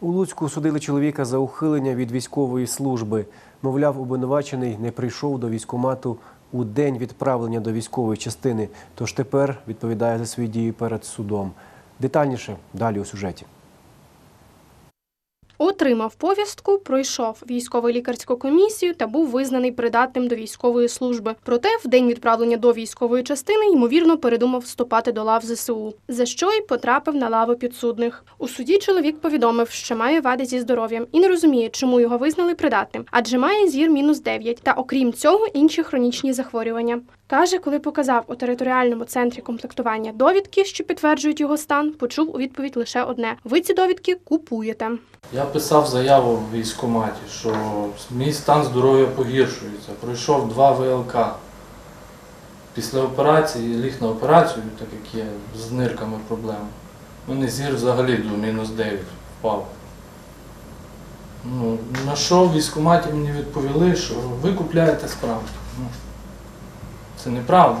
У Луцьку судили чоловіка за ухилення від військової служби. Мовляв, обвинувачений не прийшов до військомату у день відправлення до військової частини, тож тепер відповідає за свої дії перед судом. Детальніше далі у сюжеті. Отримав повістку, пройшов військово-лікарську комісію та був визнаний придатним до військової служби. Проте в день відправлення до військової частини ймовірно передумав вступати до лав ЗСУ, за що й потрапив на лаву підсудних. У суді чоловік повідомив, що має вади зі здоров'ям і не розуміє, чому його визнали придатним, адже має зір мінус 9 та окрім цього інші хронічні захворювання. Каже, коли показав у територіальному центрі комплектування довідки, що підтверджують його стан, почув у відповідь лише одне: ви ці довідки купуєте. Я писав заяву в військкоматі, що мій стан здоров'я погіршується. Пройшов два ВЛК. Після операції ліг на операцію, так як є з нирками проблеми. Мене зір взагалі до мінус 9 впав. Ну, на що в військкоматі мені відповіли, що ви купляєте справку. Ну, це неправда.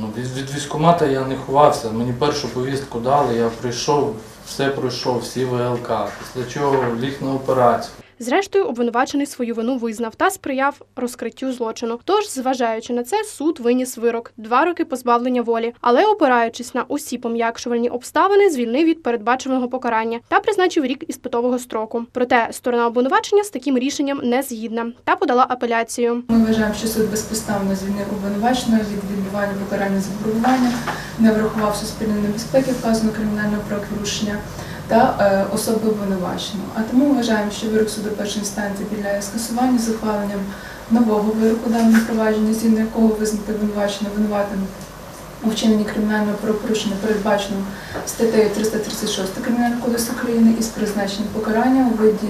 Ну, від військкомата я не ховався. Мені першу повістку дали, я прийшов, все пройшов, всі ВЛК. Після чого ліг на операцію. Зрештою, обвинувачений свою вину визнав та сприяв розкриттю злочину. Тож, зважаючи на це, суд виніс вирок два роки позбавлення волі, але опираючись на усі пом'якшувальні обставини, звільнив від передбаченого покарання та призначив рік іспитового строку. Проте сторона обвинувачення з таким рішенням не згідна та подала апеляцію. Ми вважаємо, що суд безпідставно звільнив обвинуваченого від відбування покарання за не врахував суспільної небезпеки вказаного кримінального правопорушення та е, особи обвинуваченого. А тому вважаємо, що вирок суду першої інстанції підлягає скасуванню з ухваленням нового вироку даного провадження, згідно якого визнати обвинуваченого винуватим у вчиненні кримінального правопорушення, передбаченого статтею 336 Кримінального кодексу України із призначенням покарання у виді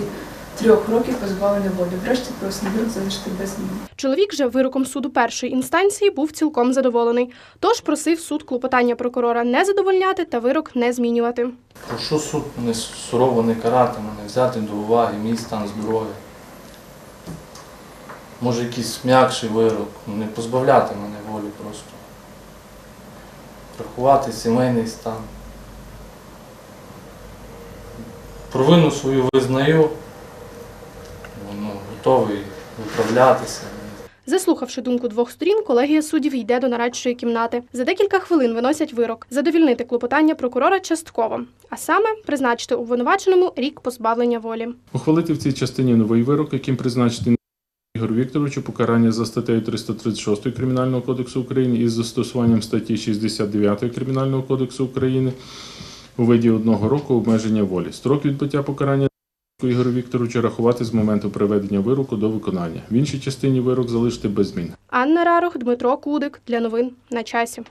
трьох років позбавлення волі. Врешті вирок залишити без змін. Чоловік же вироком суду першої інстанції був цілком задоволений, тож просив суд клопотання прокурора не задовольняти та вирок не змінювати. Прошу суд мене сурово не карати мене, взяти до уваги мій стан здоров'я. Може якийсь м'якший вирок, ну, не позбавляти мене волі просто. Рахувати сімейний стан. Провину свою визнаю, готовий виправлятися. Заслухавши думку двох сторін, колегія суддів йде до нарадчої кімнати. За декілька хвилин виносять вирок задовільнити клопотання прокурора частково, а саме призначити обвинуваченому рік позбавлення волі. Ухвалити в цій частині новий вирок, яким призначити Ігорю Вікторовичу покарання за статтею 336 Кримінального кодексу України із застосуванням статті 69 Кримінального кодексу України у виді одного року обмеження волі. Строк відбуття покарання Ігорю Вікторовичу рахувати з моменту приведення вироку до виконання. В іншій частині вирок залишити без змін. Анна Рарох, Дмитро Кудик для новин на часі.